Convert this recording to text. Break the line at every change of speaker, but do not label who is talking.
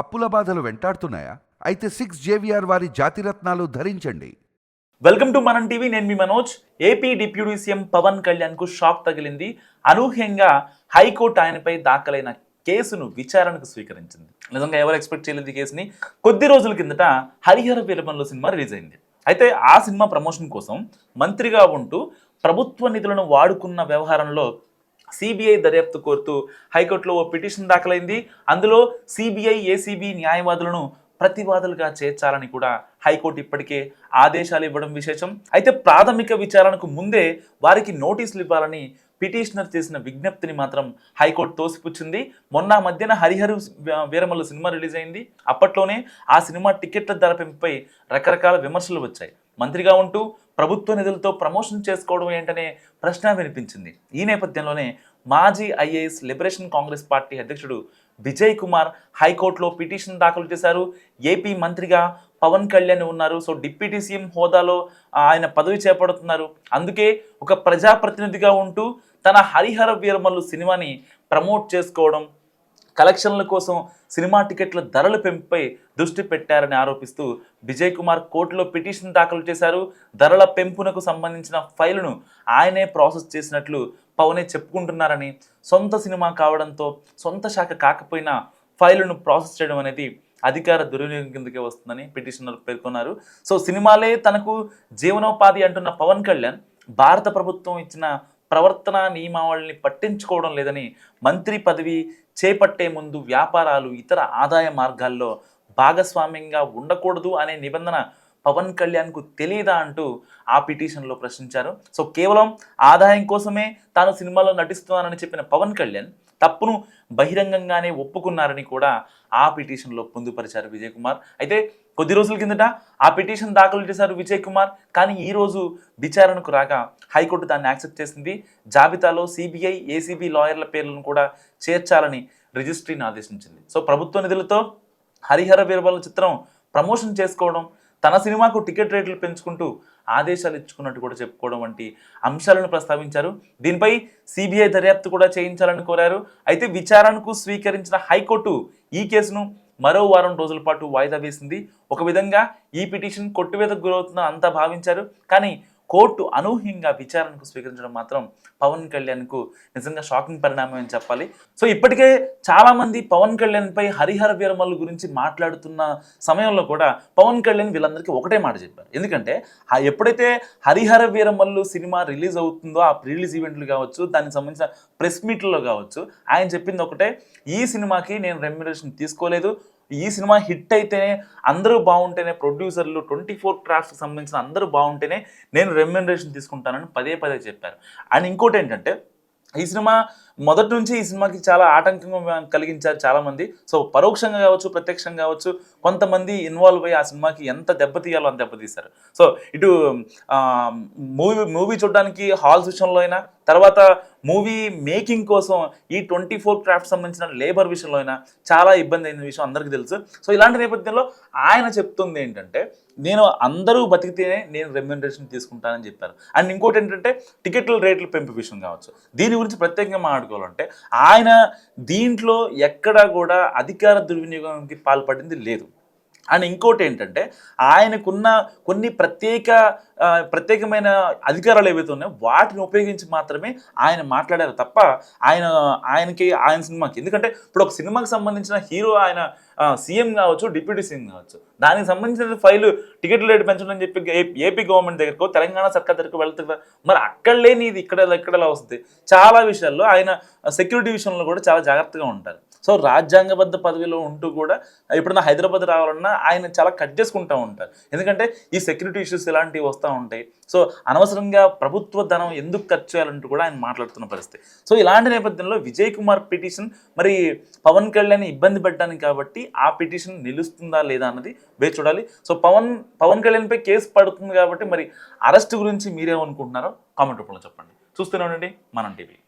అప్పుల బాధలు వెంటాడుతున్నాయా? అయితే సిక్స్ జేవిఆర్ వారి జాతిరత్నాలు ధరించండి.
వెల్కమ్ టు మనం టీవీ నేను మీ Manoj. AP deputy CM Pawan కళ్యాణ్కు షాక్ తగిలింది. అనూహ్యంగా హైకోర్టు ఆయనపై దాఖలైన కేసును విచారణకు స్వీకరించింది. నిజంగా ఎవరు ఎక్స్పెక్ట్ చేయలేదు ఈ కేసుని. కొద్ది రోజుల కిందట హరిహర వీరమల్లు సినిమా రిలీజ్ అయింది. అయితే ఆ సినిమా ప్రమోషన్ కోసం మంత్రిగా ఉంటూ ప్రభుత్వ నిధులను వాడుకున్న వ్యవహారంలో సిబిఐ దర్యాప్తు కోరుతూ హైకోర్టులో ఓ పిటిషన్ దాఖలైంది. అందులో సిబిఐ ఏసీబీ న్యాయవాదులను ప్రతివాదులుగా చేర్చాలని కూడా హైకోర్టు ఇప్పటికే ఆదేశాలు ఇవ్వడం విశేషం. అయితే ప్రాథమిక విచారణకు ముందే వారికి నోటీసులు ఇవ్వాలని పిటిషనర్ చేసిన విజ్ఞప్తిని మాత్రం హైకోర్టు తోసిపుచ్చింది. మొన్న మధ్యన హరిహర వీరమల్లు సినిమా రిలీజ్ అయింది. అప్పట్లోనే ఆ సినిమా టికెట్ల ధర పెంపుపై రకరకాల విమర్శలు వచ్చాయి. మంత్రిగా ఉంటూ ప్రభుత్వ నిధులతో ప్రమోషన్ చేసుకోవడం ఏంటనే ప్రశ్న వినిపించింది. ఈ నేపథ్యంలోనే మాజీ ఐఏఎస్ లిబరేషన్ కాంగ్రెస్ పార్టీ అధ్యక్షుడు విజయ్ కుమార్ హైకోర్టులో పిటిషన్ దాఖలు చేశారు. ఏపీ మంత్రిగా పవన్ కళ్యాణ్ ఉన్నారు. సో డిప్యూటీ సీఎం హోదాలో ఆయన పదవి చేపడుతున్నారు. అందుకే ఒక ప్రజాప్రతినిధిగా ఉంటూ తన హరిహర వీరమల్లు సినిమాని ప్రమోట్ చేసుకోవడం కలెక్షన్ల కోసం సినిమా టికెట్ల ధరల పెంపుపై దృష్టి పెట్టారని ఆరోపిస్తూ విజయ్ కుమార్ కోర్టులో పిటిషన్ దాఖలు చేశారు. ధరల పెంపునకు సంబంధించిన ఫైలును ఆయనే ప్రాసెస్ చేసినట్లు పవనే చెప్పుకుంటున్నారని సొంత సినిమా కావడంతో సొంత శాఖ కాకపోయినా ఫైలును ప్రాసెస్ చేయడం అనేది అధికార దుర్వినియోగం కిందకే వస్తుందని పిటిషనర్ పేర్కొన్నారు. సో సినిమాలే తనకు జీవనోపాధి అంటున్న పవన్ కళ్యాణ్ భారత ప్రభుత్వం ఇచ్చిన ప్రవర్తన నియమావళిని పట్టించుకోవడం లేదని మంత్రి పదవి చేపట్టే ముందు వ్యాపారాలు ఇతర ఆదాయ మార్గాల్లో భాగస్వామ్యంగా ఉండకూడదు అనే నిబంధన పవన్ కళ్యాణ్కు తెలియదా అంటూ ఆ పిటిషన్లో ప్రశ్నించారు. సో కేవలం ఆదాయం కోసమే తాను సినిమాలో నటిస్తున్నానని చెప్పిన పవన్ కళ్యాణ్ తప్పును బహిరంగంగానే ఒప్పుకున్నారని కూడా ఆ పిటిషన్లో పొందుపరిచారు విజయ్ కుమార్. అయితే కొద్ది రోజుల కిందట ఆ పిటిషన్ దాఖలు చేశారు విజయ్ కుమార్. కానీ ఈ రోజు విచారణకు రాగా హైకోర్టు దాన్ని యాక్సెప్ట్ చేసింది. జాబితాలో సిబిఐ ఏసీబీ లాయర్ల పేర్లను కూడా చేర్చాలని రిజిస్ట్రీని ఆదేశించింది. సో ప్రభుత్వ నిధులతో హరిహర వీరబల చిత్రం ప్రమోషన్ చేసుకోవడం తన సినిమాకు టికెట్ రేట్లు పెంచుకుంటూ ఆదేశాలు ఇచ్చుకున్నట్టు కూడా చెప్పుకోవడం వంటి అంశాలను ప్రస్తావించారు. దీనిపై సిబిఐ దర్యాప్తు కూడా చేయించాలని కోరారు. అయితే విచారణకు స్వీకరించిన హైకోర్టు ఈ కేసును మరో వారం రోజుల పాటు వాయిదా వేసింది. ఒక విధంగా ఈ పిటిషన్ కొట్టువేతకు గురవుతుందని అంతా భావించారు. కానీ కోర్టు అనూహ్యంగా విచారణకు స్వీకరించడం మాత్రం పవన్ కళ్యాణ్కు నిజంగా షాకింగ్ పరిణామం అని చెప్పాలి. సో ఇప్పటికే చాలామంది పవన్ కళ్యాణ్పై హరిహర వీరమల్లు గురించి మాట్లాడుతున్న సమయంలో కూడా పవన్ కళ్యాణ్ వీళ్ళందరికీ ఒకటే మాట చెప్పారు. ఎందుకంటే ఆ ఎప్పుడైతే హరిహర వీరమల్లు సినిమా రిలీజ్ అవుతుందో ఆ రిలీజ్ ఈవెంట్లు కావచ్చు దానికి సంబంధించిన ప్రెస్ మీట్లలో కావచ్చు ఆయన చెప్పింది ఒకటే ఈ సినిమాకి నేను రెమ్యునరేషన్ తీసుకోలేదు ఈ సినిమా హిట్ అయితేనే అందరూ బాగుంటేనే ప్రొడ్యూసర్లు ట్వంటీ ఫోర్ క్రాఫ్ట్కి సంబంధించిన అందరూ బాగుంటేనే నేను రెమ్యునరేషన్ తీసుకుంటానని పదే పదే చెప్పారు. అండ్ ఇంకోటి ఏంటంటే ఈ సినిమా మొదటి నుంచి ఈ సినిమాకి చాలా ఆటంకంగా కలిగించారు చాలామంది. సో పరోక్షంగా కావచ్చు ప్రత్యక్షంగా కావచ్చు కొంతమంది ఇన్వాల్వ్ అయ్యి ఆ సినిమాకి ఎంత దెబ్బతీయాలో అంత దెబ్బతీశారు సో ఇటు మూవీ మూవీ చూడడానికి హాల్స్ విషయంలో అయినా తర్వాత మూవీ మేకింగ్ కోసం ఈ ట్వంటీ ఫోర్ క్రాఫ్ట్ సంబంధించిన లేబర్ విషయంలో అయినా చాలా ఇబ్బంది అయిన విషయం అందరికీ తెలుసు. సో ఇలాంటి నేపథ్యంలో ఆయన చెప్తుంది ఏంటంటే నేను అందరూ బతికితేనే నేను రెమ్యూనరేషన్ తీసుకుంటానని చెప్పారు. అండ్ ఇంకోటి ఏంటంటే టికెట్ల రేట్లు పెంపు విషయం కావచ్చు. దీని గురించి ప్రత్యేకంగా మాట్లాడుకోవాలంటే ఆయన దీంట్లో ఎక్కడా కూడా అధికార దుర్వినియోగానికి పాల్పడింది లేదు. అండ్ ఇంకోటి ఏంటంటే ఆయనకున్న కొన్ని ప్రత్యేక ప్రత్యేకమైన అధికారాలు ఏవైతే ఉన్నాయో వాటిని ఉపయోగించి మాత్రమే ఆయన మాట్లాడారు తప్ప ఆయన ఆయనకి ఆయన సినిమాకి. ఎందుకంటే ఇప్పుడు ఒక సినిమాకి సంబంధించిన హీరో ఆయన సీఎం కావచ్చు డిప్యూటీ సీఎం కావచ్చు దానికి సంబంధించిన ఫైలు టికెట్ రేటు పెంచడం అని చెప్పి ఏపీ గవర్నమెంట్ దగ్గరకు తెలంగాణ సర్కార్ దగ్గరకు వెళ్తుంది మరి అక్కడ లేని ఇది ఇక్కడ ఇక్కడలా వస్తుంది? చాలా విషయాల్లో ఆయన సెక్యూరిటీ విషయంలో కూడా చాలా జాగ్రత్తగా ఉంటారు. సో రాజ్యాంగబద్ధ పదవిలో ఉంటూ కూడా ఎప్పుడైనా హైదరాబాద్ రావాలన్నా ఆయన చాలా కట్ చేసుకుంటూ ఉంటారు. ఎందుకంటే ఈ సెక్యూరిటీ ఇష్యూస్ ఇలాంటివి వస్తూ ఉంటాయి. సో అనవసరంగా ప్రభుత్వ ధనం ఎందుకు ఖర్చు చేయాలంటూ కూడా ఆయన మాట్లాడుతున్న పరిస్థితి. సో ఇలాంటి నేపథ్యంలో విజయ్ కుమార్ పిటిషన్ మరి పవన్ కళ్యాణ్ ఇబ్బంది పెట్టడానికి కాబట్టి ఆ పిటిషన్ నిలుస్తుందా లేదా అన్నది వేచి చూడాలి. సో పవన్ పవన్ కళ్యాణ్పై కేసు పడుతుంది కాబట్టి మరి అరెస్ట్ గురించి మీరేమనుకుంటున్నారో కామెంట్ రూపంలో చెప్పండి. చూస్తూనే ఉండండి. మనం టీవీ.